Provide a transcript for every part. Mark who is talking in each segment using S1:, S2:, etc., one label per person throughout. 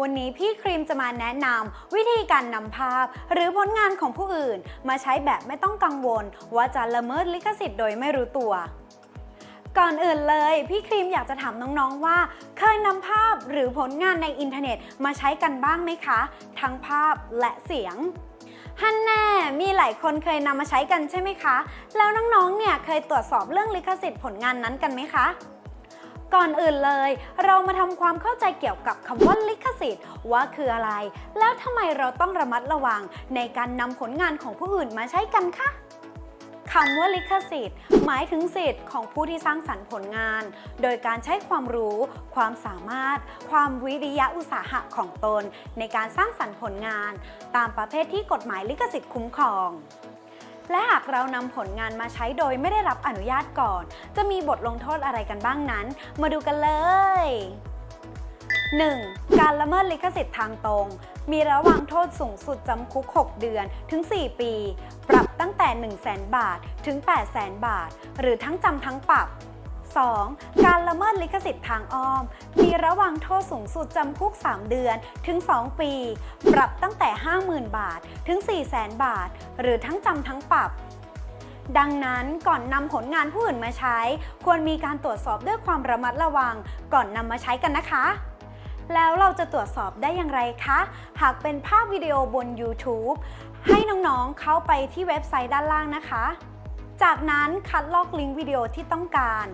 S1: วันนี้พี่ครีมจะมาแนะนำวิธีการนำภาพ หรือผลงานของผู้อื่น มาใช้แบบไม่ต้องกังวล ว่าจะละเมิดลิขสิทธิ์โดยไม่รู้ตัว ก่อนอื่นเลย พี่ครีมอยากจะถามน้องๆว่า เคยนำภาพหรือผลงานในอินเทอร์เน็ตมาใช้กันบ้างไหมคะ ทั้งภาพและเสียงฮันแน่ มีหลายคนเคยนำมาใช้กันใช่ไหมคะ แล้วน้องๆ เนี่ยเคยตรวจสอบเรื่องลิขสิทธิ์ผลงานนั้นกันไหมคะ ก่อนอื่นเลย เรามาทำความเข้าใจเกี่ยวกับคำว่าลิขสิทธิ์ ว่าคืออะไร แล้วทำไมเราต้องระมัดระวังในการนำผลงานของผู้อื่นมาใช้กันคะคำว่าลิขสิทธิ์ หมายถึงสิทธิ์ของผู้ที่สร้างสรรค์ผลงาน โดยการใช้ความรู้ ความสามารถ ความวิริยะอุตสาหะของตน ในการสร้างสรรค์ผลงาน ตามประเภทที่กฎหมายลิขสิทธิ์คุ้มครอง และหากเรานำผลงานมาใช้โดยไม่ได้รับอนุญาตก่อน จะมีบทลงโทษอะไรกันบ้างนั้น มาดูกันเลย 1. การละเมิดลิขสิทธิ์ทางตรง มีระวางโทษสูงสุดจำคุก 6 เดือนถึง 4 ปี ปรับตั้งแต่ 1 0 0 0 0 0 บาทถึง 8 0 0 0 0 0 บาท หรือทั้งจำทั้งปรับ 2. การละเมิดลิขสิทธิ์ทางอ้อม มีระว่างโทษสูงสุดจำคุก 3 เดือนถึง 2 ปี ปรับตั้งแต่ 50,000 บาทถึง 400,000 บาท หรือทั้งจำทั้งปรับดังนั้นก่อนนำผลงานผู้อื่นมาใช้ ควรมีการตรวจสอบด้วยความระมัดระวัง ก่อนนำมาใช้กันนะคะ แล้วเราจะตรวจสอบได้อย่างไรคะ หากเป็นภาพวิดีโอบน YouTube ให้น้องๆเข้าไปที่เว็บไซต์ด้านล่างนะคะ จากนั้นคัดลอกลิงก์วิดีโอที่ต้องการ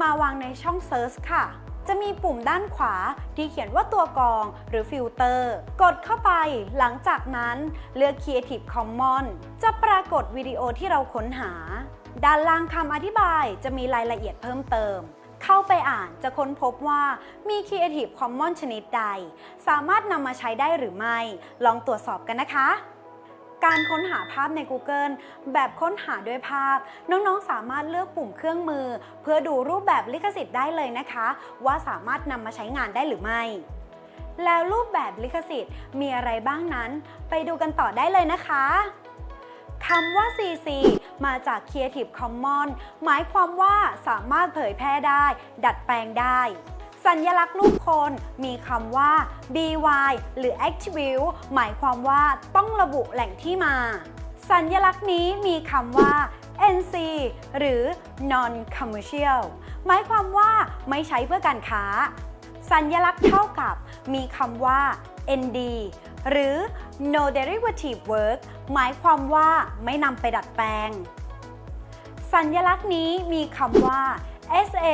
S1: มาวางในช่อง Search ค่ะ จะมีปุ่มด้านขวาที่เขียนว่าตัวกรองหรือฟิลเตอร์ กดเข้าไปหลังจากนั้นเลือก Creative Commons จะปรากฏวิดีโอที่เราค้นหา ด้านล่างคำอธิบายจะมีรายละเอียดเพิ่มเติมเข้าไปอ่านจะค้นพบว่ามี Creative Commons ชนิดใด สามารถนำมาใช้ได้หรือไม่ ลองตรวจสอบกันนะคะ การค้นหาภาพใน Google แบบค้นหาด้วยภาพ น้องๆ สามารถเลือกปุ่มเครื่องมือ เพื่อดูรูปแบบลิขสิทธิ์ได้เลยนะคะ ว่าสามารถนำมาใช้งานได้หรือไม่ แล้วรูปแบบลิขสิทธิ์มีอะไรบ้างนั้น ไปดูกันต่อได้เลยนะคะคำว่า CC มาจาก Creative Commons หมายความว่าสามารถเผยแพร่ได้ ดัดแปลงได้ สัญลักษณ์รูปคนมีคำว่า by หรือ attribute หมายความว่าต้องระบุแหล่งที่มา สัญลักษณ์นี้มีคำว่า NC หรือ non commercial หมายความว่าไม่ใช้เพื่อการค้า สัญลักษณ์เท่ากับมีคำว่า ND หรือ no derivative work หมายความว่าไม่นำไปดัดแปลง สัญลักษณ์นี้มีคำว่า SA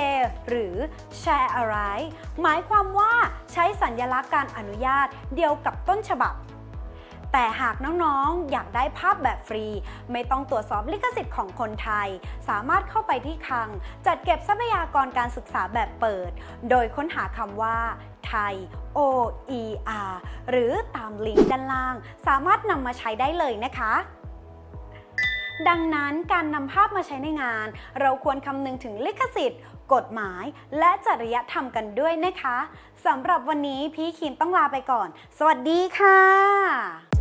S1: หรือ Share Alike หมายความว่าใช้สัญลักษณ์การอนุญาตเดียวกับต้นฉบับ แต่หากน้องๆ อยากได้ภาพแบบฟรี ไม่ต้องตรวจสอบลิขสิทธิ์ของคนไทย สามารถเข้าไปที่คลัง จัดเก็บทรัพยากรการศึกษาแบบเปิด โดยค้นหาคำว่าไทย OER หรือตามลิงก์ด้านล่าง สามารถนำมาใช้ได้เลยนะคะ ดังนั้นการนำภาพมาใช้ในงาน เราควรคำนึงถึงลิขสิทธิ์ กฎหมาย และจริยธรรมกันด้วยนะคะสำหรับวันนี้พี่คินต้องลาไปก่อน สวัสดีค่ะ